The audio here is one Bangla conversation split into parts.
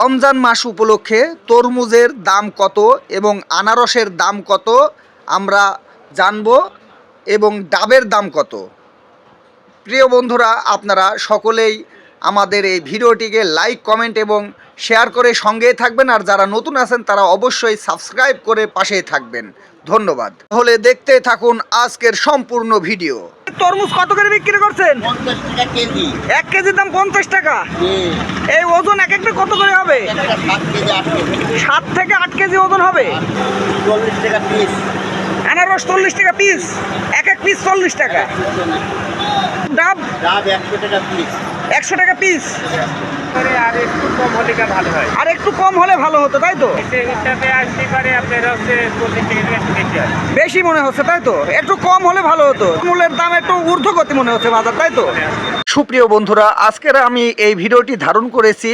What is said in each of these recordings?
রমজান মাস উপলক্ষে তরমুজের দাম কত এবং আনারসের দাম কত আমরা জানব এবং ডাবের দাম কত। প্রিয় বন্ধুরা, আপনারা সকলেই আমাদের এই ভিডিওটিকে লাইক কমেন্ট এবং শেয়ার করে সঙ্গেই থাকবেন আর যারা নতুন আছেন তারা অবশ্যই সাবস্ক্রাইব করে পাশেই থাকবেন। ধন্যবাদ। তাহলে দেখতে থাকুন আজকের সম্পূর্ণ ভিডিও। তরমুজ কত করে বিক্রি করছেন? পঞ্চাশ টাকা কেজি এক কেজির দাম পঞ্চাশ টাকা। এই ওজন এক একটা কত করে হবে? সাত থেকে আট কেজি ওজন হবে। চল্লিশ টাকা পিস আনারস চল্লিশ টাকা পিস এক এক পিস চল্লিশ টাকা। ডাব? ডাব একশো টাকা পিস একশো টাকা পিস আর একটু কম হলে ভালো হয়? আর একটু কম হলে ভালো হতো তাই তো? পারে বেশি মনে হচ্ছে তাই তো? একটু কম হলে ভালো হতো। মূল্যের দাম একটু ঊর্ধ্বগতি মনে হচ্ছে বাজার তাই তো? সুপ্রিয় বন্ধুরা আজকের আমি এই ভিডিওটি ধারণ করেছি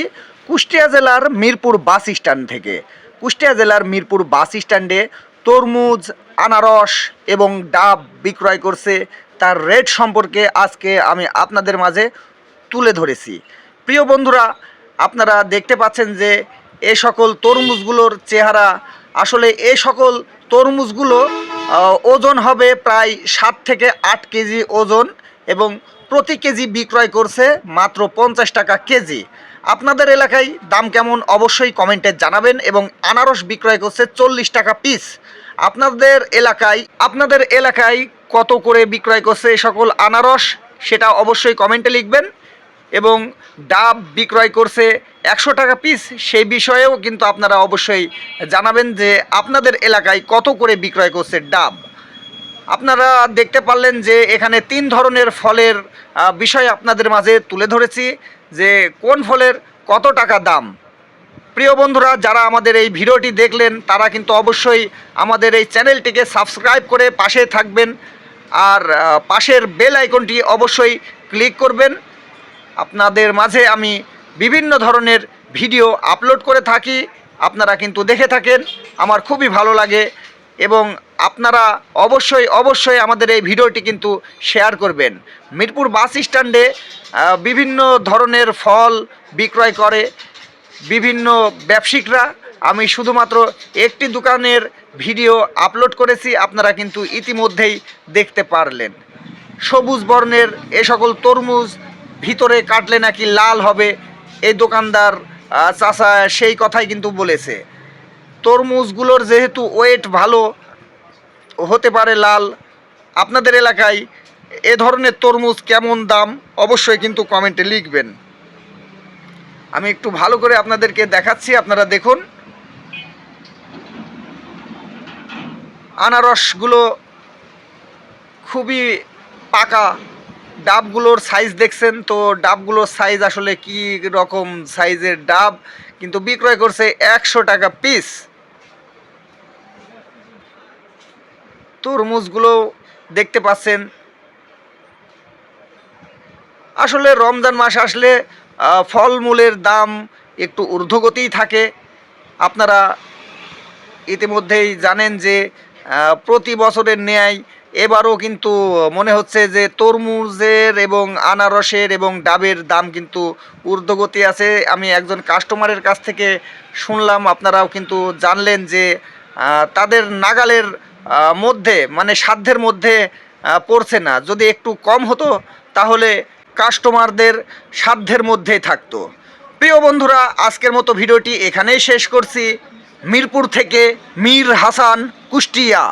কুষ্টিয়া জেলার মিরপুর বাস স্ট্যান্ড থেকে। কুষ্টিয়া জেলার মিরপুর বাস স্ট্যান্ডে তরমুজ আনারস এবং ডাব বিক্রয় করছে। তার রেট সম্পর্কে আজকে আমি আপনাদের মাঝে তুলে ধরেছি। প্রিয় বন্ধুরা, আপনারা দেখতে পাচ্ছেন যে এ সকল তরমুজগুলোর চেহারা, আসলে এ সকল তরমুজগুলো ওজন হবে প্রায় সাত থেকে আট কেজি ওজন এবং প্রতি কেজি বিক্রয় করছে মাত্র পঞ্চাশ টাকা কেজি। আপনাদের এলাকায় দাম কেমন অবশ্যই কমেন্টে জানাবেন এবং আনারস বিক্রয় করছে চল্লিশ টাকা পিস। আপনাদের এলাকায় আপনাদের এলাকায় কত করে বিক্রয় করছে এই সকল আনারস, সেটা অবশ্যই কমেন্টে লিখবেন। এবং ডাব বিক্রয় করছে একশো টাকা পিস সেই বিষয়েও কিন্তু আপনারা অবশ্যই জানাবেন যে আপনাদের এলাকায় কত করে বিক্রয় করছে ডাব। আপনারা দেখতে পারলেন যে এখানে তিন ধরনের ফলের বিষয় আপনাদের মাঝে তুলে ধরেছি যে কোন ফলের কত টাকা দাম। প্রিয় বন্ধুরা, যারা আমাদের এই ভিডিওটি দেখলেন, তারা কিন্তু অবশ্যই আমাদের এই চ্যানেলটিকে সাবস্ক্রাইব করে পাশে থাকবেন আর পাশের বেল আইকনটি অবশ্যই ক্লিক করবেন। আপনাদের মাঝে আমি বিভিন্ন ধরনের ভিডিও আপলোড করে থাকি। আপনারা কিন্তু দেখে থাকেন, আমার খুবই ভালো লাগে এবং আপনারা অবশ্যই অবশ্যই আমাদের এই ভিডিওটি কিন্তু শেয়ার করবেন। মিরপুর বাস স্ট্যান্ডে বিভিন্ন ধরনের ফল বিক্রয় করে বিভিন্ন ব্যবসায়িকরা। আমি শুধুমাত্র একটি দোকানের ভিডিও আপলোড করেছি, আপনারা কিন্তু ইতিমধ্যেই দেখতে পারলেন। সবুজ বর্ণের এ সকল তরমুজ ভিতরে কাটলে নাকি লাল হবে। এই দোকানদার চাচা সেই কথাই কিন্তু বলেছে। তরমুজগুলোর যেহেতু ওয়েট ভালো, হতে পারে লাল, আপনাদের এলাকায় এ ধরনের তরমুজ কেমন দাম? অবশ্যই কিন্তু কমেন্টে লিখবেন। আমি একটু ভালো করে আপনাদেরকে দেখাচ্ছি, আপনারা দেখুন। আনারসগুলো খুবই পাকা ডাবগুলোর সাইজ দেখছেন তো ডাবগুলোর সাইজ আসলে কি রকম সাইজের ডাব? কিন্তু বিক্রয় করছে একশো টাকা পিস তরমুজগুলো দেখতে পাচ্ছেন। আসলে রমজান মাস আসলে ফলমূলের দাম একটু ঊর্ধ্বগতিই থাকে। আপনারা ইতিমধ্যেই জানেন যে প্রতি বছরের ন্যায় এবারও কিন্তু মনে হচ্ছে যে তরমুজের এবং আনারসের এবং ডাবের দাম কিন্তু ঊর্ধ্বগতি আছে। আমি একজন কাস্টমারের কাছ থেকে শুনলাম, আপনারাও কিন্তু জানলেন যে তাদের নাগালের মধ্যে মানে সাধ্যের মধ্যে পড়ছে না। যদি একটু কম হতো, তাহলে কাস্টমারদের সাধ্যের মধ্যেই থাকতো। প্রিয় বন্ধুরা, আজকের মতো ভিডিওটি এখানেই শেষ করছি। মিরপুর থেকে মীর হাসান, কুষ্টিয়া।